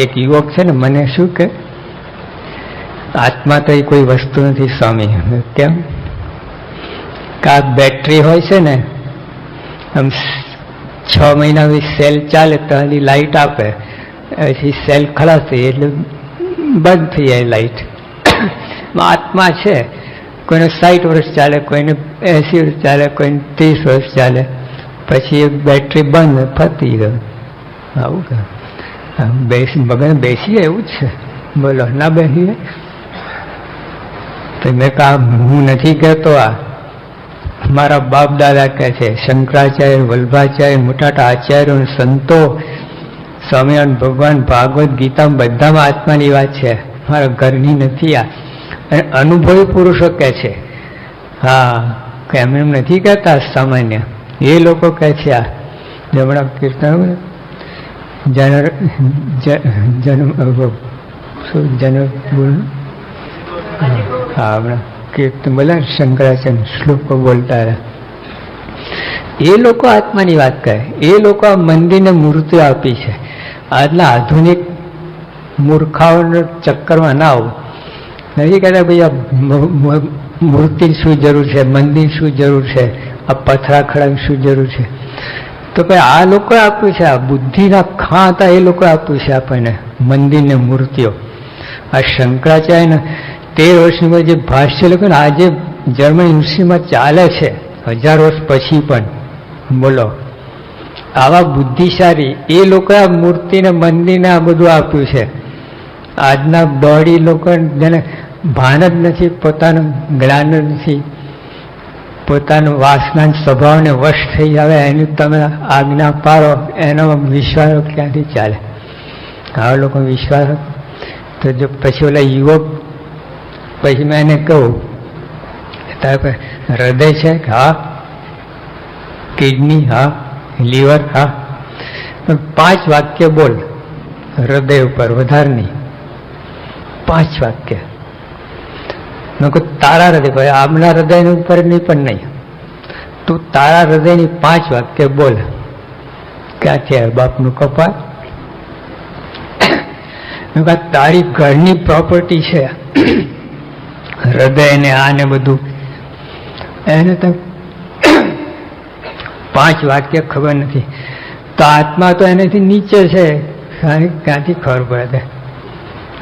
એક યુવક છે ને મને શું કે, આત્મા તો એ કોઈ વસ્તુ નથી, સ્વામી. કેમ? કે બેટરી હોય છે ને, આમ છ મહિના સેલ ચાલે તો એની લાઈટ આપે. પછી સેલ ખલાસ થઈ એટલે બંધ થઈ જાય લાઈટ આત્મા છે, કોઈને સાઠ વર્ષ ચાલે, કોઈને એંસી વર્ષ ચાલે, કોઈને ત્રીસ વર્ષ ચાલે. પછી એ બેટરી બંધ ફરતી ગયું. આવું કે. આમ બેસી મગન બેસીએ એવું જ છે. બોલો, ના બેસીએ? તો મેં કહા હું નથી કહેતો આ. મારા બાપ દાદા કહે છે, શંકરાચાર્ય, વલ્ભાચાર્ય, મોટાટા આચાર્યો સંતો, સ્વામિનારાયણ ભગવાન, ભાગવત ગીતા, બધામાં આત્માની વાત છે. મારા ઘરની નથી આ. અને અનુભવી પુરુષો કહે છે, હા, કે એમ એમ નથી કહેતા સામાન્ય. એ લોકો કહે છે, આ. જમણા કીર્તન જન જન્મ જન્મ હા કીર્તન બોલે શંકરાચાર્ય શ્લોકો બોલતા હતા એ લોકો આત્માની વાત કરે. એ લોકો આ મંદિરને મૂર્તિઓ આપી છે. આટલા આધુનિક મૂર્ખાઓના ચક્કરમાં ના આવું. નથી કહેતા ભાઈ આ મૂર્તિ શું જરૂર છે, મંદિર શું જરૂર છે, આ પથરા શું જરૂર છે. તો ભાઈ આ લોકોએ આપ્યું છે, આ બુદ્ધિના ખા હતા એ લોકોએ આપ્યું છે આપણને, મંદિરને મૂર્તિઓ. આ શંકરાચાર્યને તેર વર્ષની જે ભાષ્ય લખ્યું ને આજે જર્મન યુનિવર્સિટીમાં ચાલે છે, હજાર વર્ષ પછી પણ, બોલો. આવા બુદ્ધિશાળી એ લોકોએ આ મૂર્તિને, મંદિરને આ બધું આપ્યું છે. આજના બળી લોકો જેને ભાન જ નથી, પોતાનું જ્ઞાન નથી પોતાનું વાસના સ્વભાવને વશ થઈ આવે એની તમે આજ્ઞા પાડો એનો વિશ્વાસ ક્યાંથી ચાલે? આવા લોકો વિશ્વાસ તો જો પછી ઓલા યુવક, પછી મેં એને કહું તારે હૃદય છે હા? કિડની, હા? લીવર, હા? પાંચ વાક્ય બોલ, હૃદય ઉપર વધારે નહીં. પાંચ વાક્ય. મેં કહું તારા હૃદય ભાઈ આમના હૃદયની ઉપર નહીં પણ નહીં. તું તારા હૃદયની પાંચ વાક્ય બોલ, ક્યાંથી છે બાપનું કપાળ? મેં કહ્યું તારી ઘરની પ્રોપર્ટી છે. હૃદય ને આ ને બધું. એને તો પાંચ વાક્ય ખબર નથી. તો આત્મા તો એનાથી નીચે છે. ક્યાંથી ખબર પડે?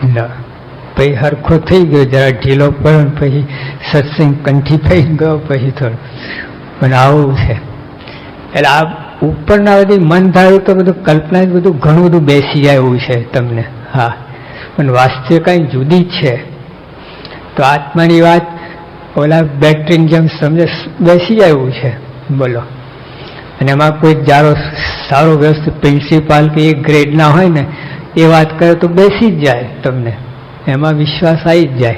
ન પછી હરખો થઈ ગયો, જરા ઢીલો પડ્યો પછી સત્સંગ કંઠી થઈ ગયો, પછી થોડું. પણ આવું છે. એટલે આ ઉપરના બધી મન ધાર્યું તો બધું કલ્પના બધું ઘણું બધું બેસી જાય એવું છે તમને. હા. પણ વાસ્તવિક કંઈ જુદી જ છે. તો આત્માની વાત ઓલા બેટરીની જેમ સમજે, બેસી જાય એવું છે. બોલો. અને એમાં કોઈ જારો સારો વ્યસ્ત પ્રિન્સિપાલ કે એ ગ્રેડના હોય ને, એ વાત કરે તો બેસી જ જાય તમને. એમાં વિશ્વાસ આવી જ જાય.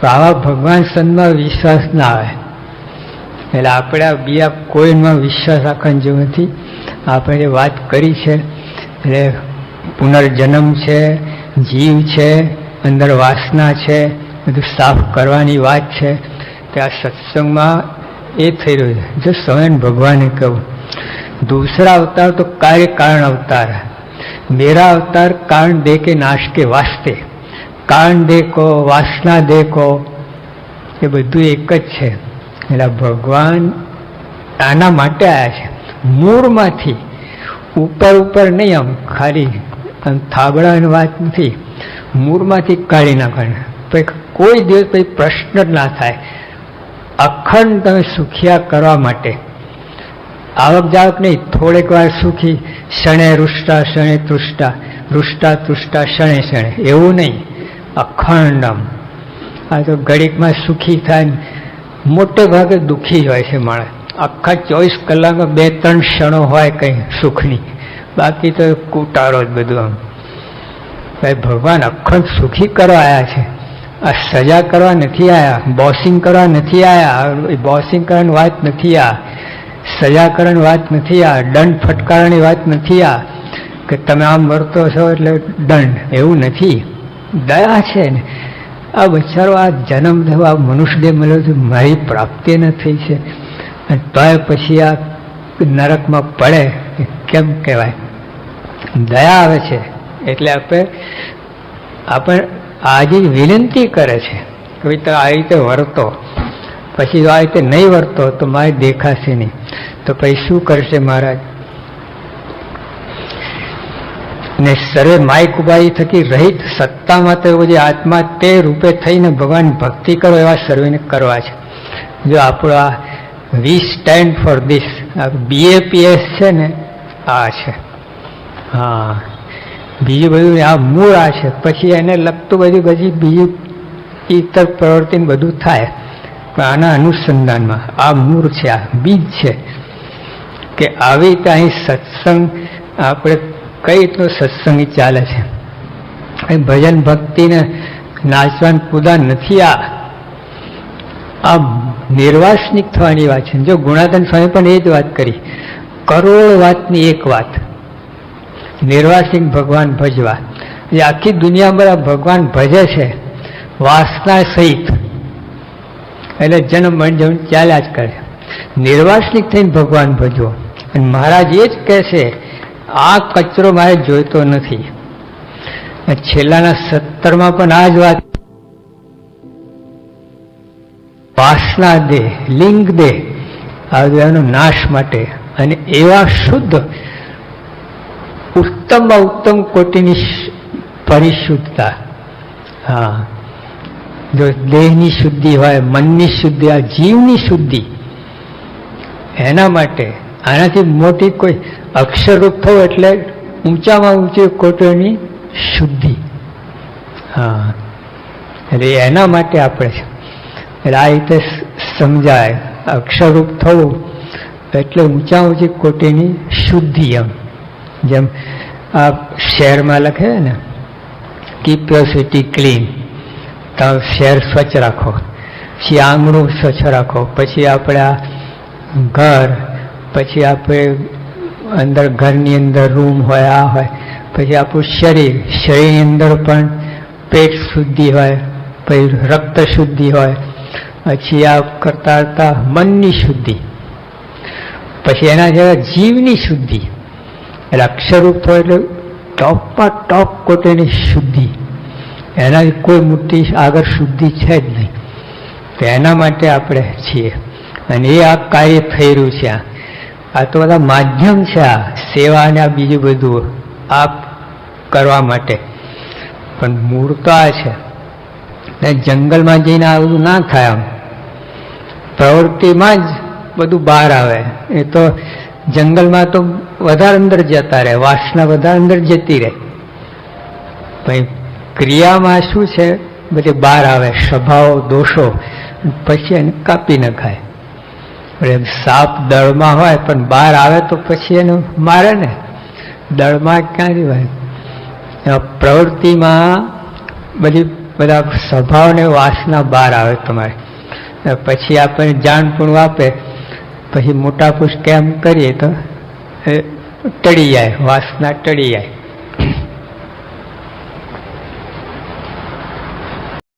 તો આવા ભગવાન સંતમાં વિશ્વાસ ના આવે. એટલે આપણે આ બીજા કોઈમાં વિશ્વાસ રાખવાની જેવું નથી. આપણે વાત કરી છે, એટલે પુનર્જન્મ છે, જીવ છે, અંદર વાસના છે, બધું સાફ કરવાની વાત છે કે આ સત્સંગમાં એ થઈ રહ્યું છે. જો સ્વયં ભગવાને કહ્યું દૂસરા અવતાર તો કાર્ય કારણ અવતાર. મેરા અવતાર કારણ દે કે નાશ કે વાસ્તે. કાન દેખો, વાસના દેખો, એ બધું એક જ છે. એટલે ભગવાન આના માટે આવ્યા છે. મૂળમાંથી ઉપર ઉપર નહીં આમ, ખાલી આમ થાબડાની વાત નથી. મૂળમાંથી કાઢી નાખવાના. પછી કોઈ દિવસ પછી પ્રશ્ન જ ના થાય. અખંડ તમે સુખિયા કરવા માટે. આવક જાવક નહીં, થોડેક વાર સુખી, શણે રૂષ્ટા, શણે તૃષ્ટા, રૂષ્ટા, તૃષ્ટા, શણે શણે. એવું નહીં. અખંડમ. આ તો ઘડીકમાં સુખી થાય મોટે ભાગે દુઃખી હોય છે માણસ. આખા ચોવીસ કલાકમાં બે ત્રણ ક્ષણો હોય કંઈ સુખની. બાકી તો કુટારો જ બધું આમ. ભાઈ, ભગવાન અખંડ સુખી કરવા આવ્યા છે. આ સજા કરવા નથી આવ્યા બોસિંગ કરવા નથી આવ્યા બોસિંગ કરવાની વાત નથી આ, સજા કરવાની વાત નથી આ, દંડ ફટકારવાની વાત નથી આ, કે તમે આમ વર્તો છો એટલે દંડ, એવું નથી. દયા છે ને. આ બચારો આ જન્મ થયો, આ મનુષ્યદેહ મળ્યો છે, મારી પ્રાપ્તિ ન થઈ છે તોય પછી આ નરકમાં પડે કેમ કહેવાય? દયા આવે છે. એટલે આપણે આપણે આજે વિનંતી કરે છે કે ભાઈ તો આ રીતે વર્તો. પછી જો આ રીતે નહીં વર્તો, તો મારે દેખાશે નહીં. તો પછી શું કરશે મહારાજ? ને સર્વે માય ઉપાધિ થકી રહિત સત્તામાં તો જે આત્મા તે રૂપે થઈને ભગવાન ભક્તિ કરો એવા સર્વેને કરવા છે. જો આપણો we stand for this BAPS છે ને, આ છે. હા, બીજું બધું આ મૂળ આ છે. પછી એને લગતું બધું પછી બીજું ઇતર પ્રવૃત્તિ બધું થાય. પણ આના અનુસંધાનમાં આ મૂળ છે, આ બીજ છે કે આવી રીતે અહીં સત્સંગ આપણે કઈ રીતનો સત્સંગ ચાલે છે? અહીં ભજન ભક્તિને નાચવાન કુદા નથી આ. આ નિર્વાસનિક થવાની વાત છે. જો ગુણાધન સ્વામી પણ એ જ વાત કરી. કરોડ વાતની એક વાત. નિર્વાસિક ભગવાન ભજવા. જે આખી દુનિયામાં ભગવાન ભજે છે, વાસના સહિત. એટલે જન્મ મન જન્મ ચાલ્યા જ કરે. નિર્વાસનિક થઈને ભગવાન ભજવો. અને મહારાજ એ જ કહે છે આ કચરો મારે જોઈતો નથી. છેલ્લાના સત્તરમાં પણ આ જ વાત. વાસના દે લિંગ દે આ નાશ માટે અને એવા શુદ્ધ, ઉત્તમમાં ઉત્તમ કોટીની પરિશુદ્ધતા હા. જો દેહની શુદ્ધિ હોય, મનની શુદ્ધિ, આ જીવની શુદ્ધિ, એના માટે આનાથી મોટી કોઈ અક્ષરરૂપ થવું એટલે ઊંચામાં ઊંચી કોટીની શુદ્ધિ. હા. એટલે એના માટે આપણે એટલે આ રીતે સમજાય, અક્ષરરૂપ થવું એટલે ઊંચા ઊંચી કોટીની શુદ્ધિ એમ. જેમ આ શહેરમાં લખે ને કીપ યોર સિટી ક્લીન તમે શહેર સ્વચ્છ રાખો. પછી આંગણું સ્વચ્છ રાખો. પછી આપણે આ ઘર પછી આપણે અંદર ઘરની અંદર રૂમ હોય, આ હોય, પછી આપણું શરીર, શરીરની અંદર પણ પેટ શુદ્ધિ હોય, પછી રક્ત શુદ્ધિ હોય, પછી આ કરતા કરતા મનની શુદ્ધિ, પછી એના જેવા જીવની શુદ્ધિ. એટલે અક્ષરરૂપ હોય એટલે ટોપમાં ટોપ કોટેની શુદ્ધિ. એના કોઈ મોટી આગળ શુદ્ધિ છે જ નહીં. તો એના માટે આપણે છીએ. અને એ આ કાર્ય થઈ રહ્યું છે આ. આ તો બધા માધ્યમ છે આ, સેવા અને આ બીજું બધું, આ કરવા માટે. પણ મૂળ તો આ છે. ને જંગલમાં જઈને આ ના થાય આમ. પ્રવૃત્તિમાં જ બધું બહાર આવે. એ તો જંગલમાં તો વધારે અંદર જતા રહે, વાસના વધારે અંદર જતી રહે. પછી ક્રિયામાં શું છે? બધે બહાર આવે, સ્વભાવ, દોષો, પછી એને કાપી નખાય. એટલે સાપ દળમાં હોય, પણ બહાર આવે તો પછી એને મારે ને. દળમાં ક્યાં રહેવાય પ્રવૃત્તિમાં બધી, બધા સ્વભાવને વાસના બહાર આવે તમારે. પછી આપણને જાણપણું આપે. પછી મોટા પુરુષ કેમ કરીએ તો ટળી જાય, વાસના ટળી જાય.